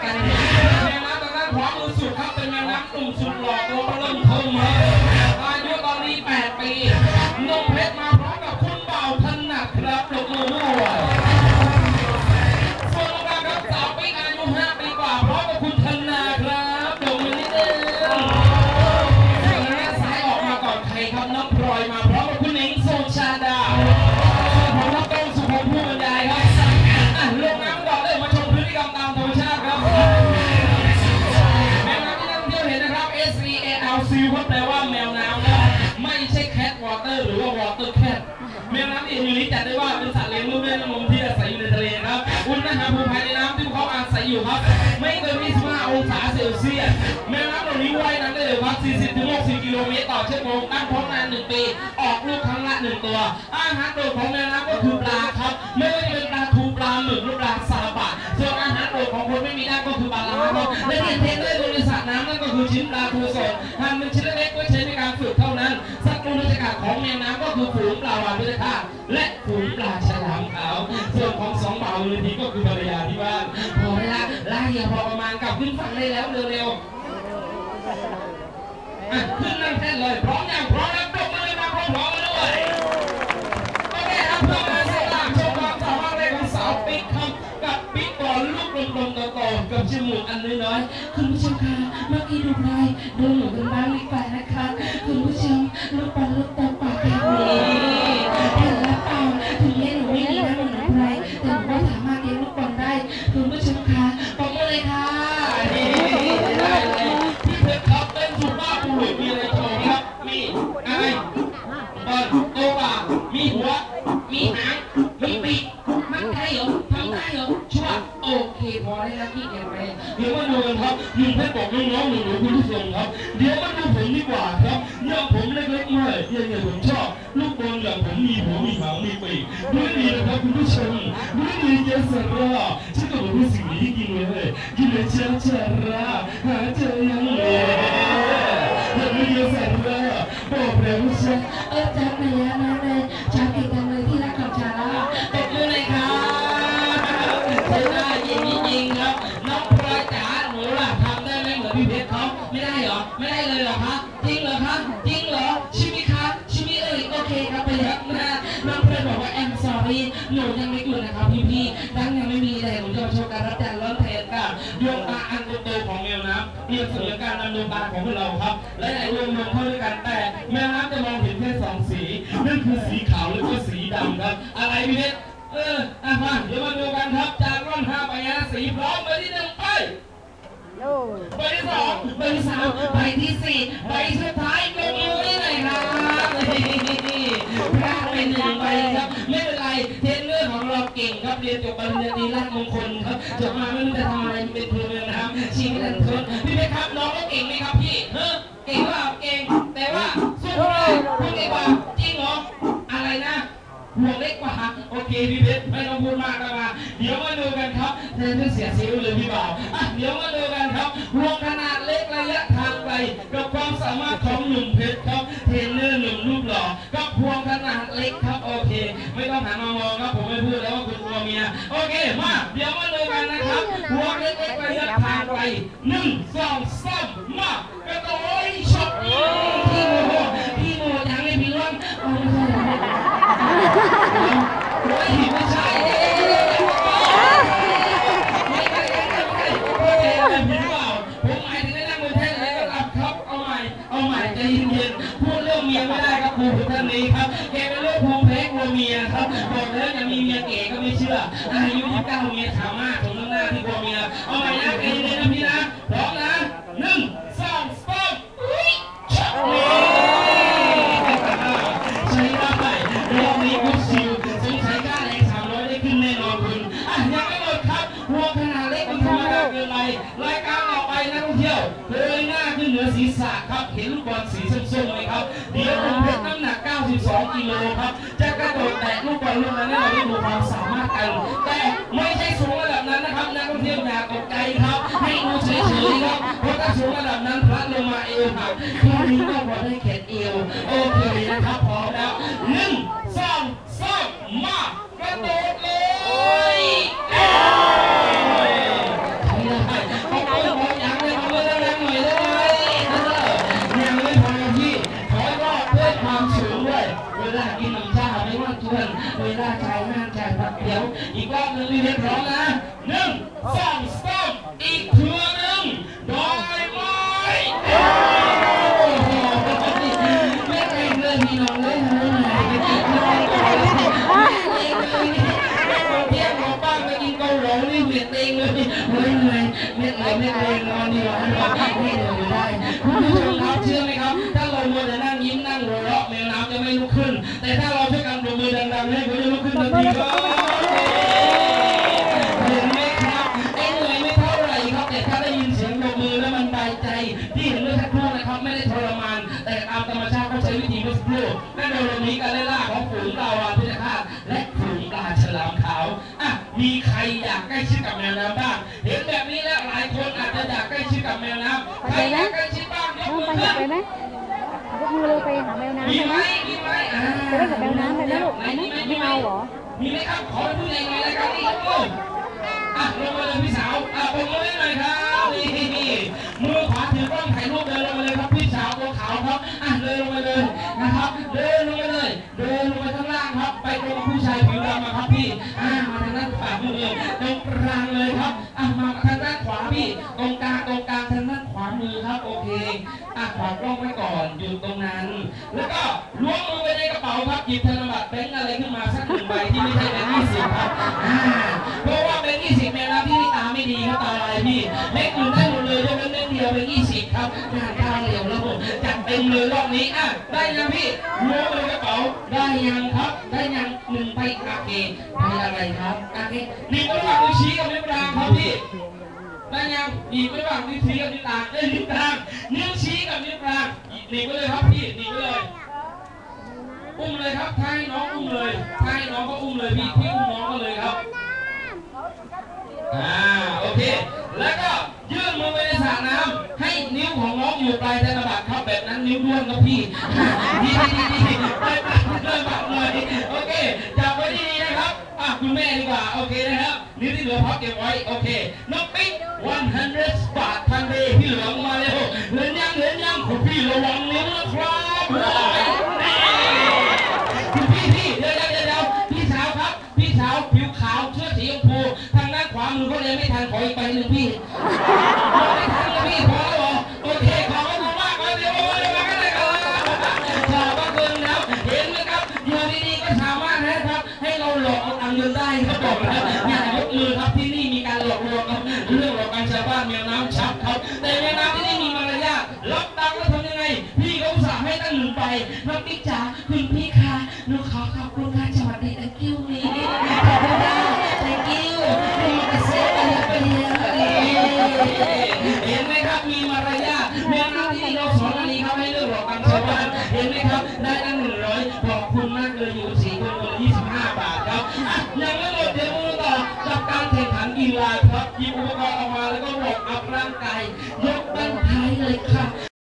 Gracias. Cat water หรือว่า water cat แมวน้ำที่อยู่นี้จัดได้ว่าเป็นสัตว์เลี้ยงลูกด้วยน้ำนมที่อาศัยอยู่ในทะเลครับอุณหภูมิภายในน้ำที่พวกเขาอาศัยอยู่ครับ ไม่เกิน 25 องศาเซลเซียสแมวน้ำเหล่านี้ว่ายน้ำได้เร็วครับ 40-60 กิโลเมตรต่อชั่วโมงตั้งท้องนาน1ปี ออกลูกครั้งละ 1 ตัว อาหารโปรดของแมวน้ำก็คือปลาครับ ไม่ว่าจะเป็นปลาทูปลาหมึกหรือปลาซาบะส่วนอาหารโปรดของคนไม่มีได้ก็คือปลาลาครับและที่เทนได้บริษัทน้ำนั่นก็คือชิ้นปลาทูสด ฝูงปลาวาฬพิฆาตและฝูงปลาฉลามขาว ส่วนของสองบ่าวเลยทีก็คือภรรยาที่บ้านพอเวลาลาเหียพอประมาณกลับขึ้นฝั่งได้แล้วเร็วๆขึ้นนั่งแท่นเลยพร้อมอย่างพร้อมแล้วปรบมือมาพร้อมๆกันด้วยโอเคครับเพื่อมาสลามชมความสามารถในของสาวปิ๊กครับกับปิ๊กก่อนลูกกลมๆโตๆกับจมูกอันน้อยๆคุณผู้ชมคะเมื่อกี้ดูใครดูหนูกันบ้างหรือเปล่า น้าที่เกียรไปเดี๋ยวมาดูกันครับลุงเพชรบอกน้องๆหนูๆคุณผู้ชมครับ เดี๋ยวมาดูผมดีกว่าครับอย่างผมเล็กๆเลยอย่างเงี้ยผมชอบลูกบอลอย่างผมมีหัวมีหางมีปีกดูให้ดีนะครับคุณผู้ชมดูให้ดีเจสันราฉันก็บอกว่าสิ่งนี้กินเลยกินเลยเจ้าจาราหาเจอยังเลยอย่าไม่เยอะแสนเลยบอกแล้วใช่เออจับเลยนะนะเลยจับอีกจังเลยที่รั ไม่ไม่ได้เหรอ ไม่ได้เลยเหรอคะจริงเหรอคะจริงเหรอ ชิมิคะชิมิเอ่ยโอเคครับไปครับนะน้องพลอยบอกว่าแอมสอรี่หนูยังไม่หยุดนะครับพี่พี่ดังยังไม่มีเลยหนูจะมาโชว์การรับจานร้อนแทนค่ะดวงตาอันโตของแมวน้ำเปรียบเสมือนการนำดวงตาของพวกเราครับและหลายรวมรวมเข้าด้วยกันแต่แมวน้ำจะมองเห็นแค่สองสี นั่นคือสีขาวและก็สีดำครับ อะไรพี่เพชรเอออะมาเดี๋ยวมาดูกันครับจากร่อนห้าไปนะสีพร้อมไปที่หนึ่งไป ใบที่สองใบที่สามใบที่สี่ใบสุดท้ายลงมือได้เลยครับนี่พลาดไปหนึ่งใบครับไม่เป็นไรเทนเนอร์ของเราเก่งครับเรียนจบปริญญาตรีราชมงคลครับจบมาไม่รู้จะทำอะไรเป็นพลเมืองนะครับชีวิตอันทนพี่เพชรครับน้องก็เก่งไหมครับพี่เออเก่งว่าเก่งแต่ว่าสู้เลยพูดดีกว่าจริงเหรออะไรนะหัวเล็กกว่าโอเคพี่เพชรไม่ต้องพูดมากแล้วมา ดี๋ยวมาดูกันครับเธอจะเสียซิลเลยพี่บ่าวอะเดี๋ยวมาดูกันครับรวมขนาดเล็กระยะทางไกลกับความสามารถของหนุ่มเพชรครับเทรนเนอร์หนุ่มรูปหล่อกับพวงขนาดเล็กครับโอเค ไม่ต้องหันมามองครับผมไม่พูดแล้วว่าคุณกลัวเมียโอเคมาเดี๋ยวมาดูกันนะครับพวงเล็กๆระยะทางไกลหนึ่งสองสามมากระโดดช็อตพี่โมพี่โมยังไม่พี่ร่วงเอา ไม่เชื่ออายุยี่สิบเก้ามียขาวมากผมต้องหน้าที่กลัวเมียเอาใหม่นะใจเย็นๆนะพี่นะพร้อมนะหนึ่งสองสามอุ้ยชักเลยใช้ได้รอบนี้คุณชิวสงสัยค่าแรงสามร้อยได้ขึ้นแน่นอนคุณอะยังไม่หมดครับหัวขนาดเล็กมันธรรมดาเกินไปรายการออกไปนักท่องเที่ยวเงยหน้าขึ้น เหนือศีรษะครับ เห็นลูกบอลสีส้มๆไหมครับเดี๋ยวคุณเพชรน้ำหนัก 92 กิโลครับ จะกระโดดแตะลูกบอลลูกนั้นให้เราได้ดูความสามารถกัน แต่ไม่ใช่สูงระดับนั้นนะครับนักท่องเที่ยวอย่าก ลากินน้ำชาไม่ว่างชวนเวลาชายห้างชายพักเดียว อีกรอบหนึ่งรีเรียนพร้อมนะหนึ่งสองสามอีกเทือหนึ่งได้ไหมโอ้โหไม่เองเลยพี่น้องเลยเฮ้ยไหนเที่ยงหมอป้างไปกินเกาเหลานี่เวียดเองเลยเฮ้ยเหนื่อยเม็ดไหลเม็ดเองนอนดีกว่าไม่เหนื่อยได้คุณผู้ชมครับเชื่อไหมครับ ถ้าเรามัวแต่นั่งยิ้มนั่งหัวเราะ ขึ้น แต่ถ้าเราช่วยกันปรบมือดังๆให้เขาจะลุกขึ้นทันทีครับเห็นไหมครับไอ้เหนื่อยไม่เท่าไหร่ครับแต่ถ้าได้ยินเสียงปรบมือแล้วมันบายใจ ที่เห็นเมื่อสักครู่นะครับไม่ได้ทรมาน แต่ตามธรรมชาติเขาใช้วิธีเมื่อสักครู่นั่นโดยรวมนี้การไล่ล่าของฝูงดาวาพิฆาตและฝูงปลาฉลามขาวอะมีใครอยากใกล้ชิดกับแมวน้ำบ้างเห็นแบบนี้แล้วหลายคนอาจจะอยากใกล้ชิดกับแมวน้ำใครอยากใกล้ชิดบ้างยกมืไปออยากขึ้นไปไหมยกมือเลยไปหาแมวน้ำมีไปไหม ไม่เอาเหรอ มีไหมครับ ขอเป็นผู้ใหญ่หน่อยนะครับนี่ยกมืออะลงมาเลยพี่สาว อะผมมือให้หน่อยครับ มาสักหนึ่งใบที่ไม่ใช่แบงค์ยี่สิบครับเพราะว่าแบงค์ยี่สิบแม่นะพี่ตาไม่ดีครับตาลายพี่เลขอื่นได้หมดเลยยกเว้นเลขเดียวแบงค์ยี่สิบครับหน้าตาเหลวแล้วผมจัดเต็มเลยรอบนี้อะได้ยังพี่ล้วงไปในกระเป๋าได้ยังครับ ได้ยังหนึ่งใบโอเคไปอะไรครับโอเคนี่ก็ระหว่างนิ้วชี้กับนิ้วกลางครับพี่ได้ยังหนีไว้ระหว่างนิ้วชี้กับนิ้วกลางเอ้ยนิ้วกลางนิ้วชี้กับนิ้วกลางหนีไปเลยครับพี่หนีไปเลย อุ้มเลยครับถ้าให้น้องอุ้มเลยถ้าให้น้องก็อุ้มเลยพี่พี่อุ้มน้องก็เลยครับอ่าโอเค แล้วก็ยื่นมือไปในสระน้ำให้นิ้วของน้องอยู่ปลายธนบัตรครับแบบนั้นนิ้วด้วนครับพี่ดีดีดีดีไปปลายธนบัตรเลยโอเคจับไว้ดีๆนะครับอะคุณแม่ดีกว่าโอเคนะครับนิ้วที่เหลือพับเก็บไว้โอเคน้องปิ๊ก100บาททันทีพี่เหลืองมาเร็วเหลือยังเหลือยังคุณพี่ระวังนิ้วนะครับ นึ่งไปน้องปิ๊กจ๋าคุณพี่คะหนูขอขอบคุณค่ะสวัสดี thank you นี่ขอบคุณค่ะ thank you นี่มาเซฟอะไรไปเนี่ยเห็นไหมครับมีมารยาทแมวน้ำที่นี่เราสอนอันนี้ครับให้เรื่องหลอกการชาวบ้านเห็นไหมครับได้ตั้งหนึ่งร้อยขอบคุณมากเลยอยู่สี่คนคนละยี่สิบห้าบาทครับอะยังไม่หมดเดี๋ยวมาต่อกับการแข่งขันกีฬาครับหยิบอุปกรณ์ออกมาแล้วก็บอกอัพร่างกายยกด้านท้ายเลยค่ะ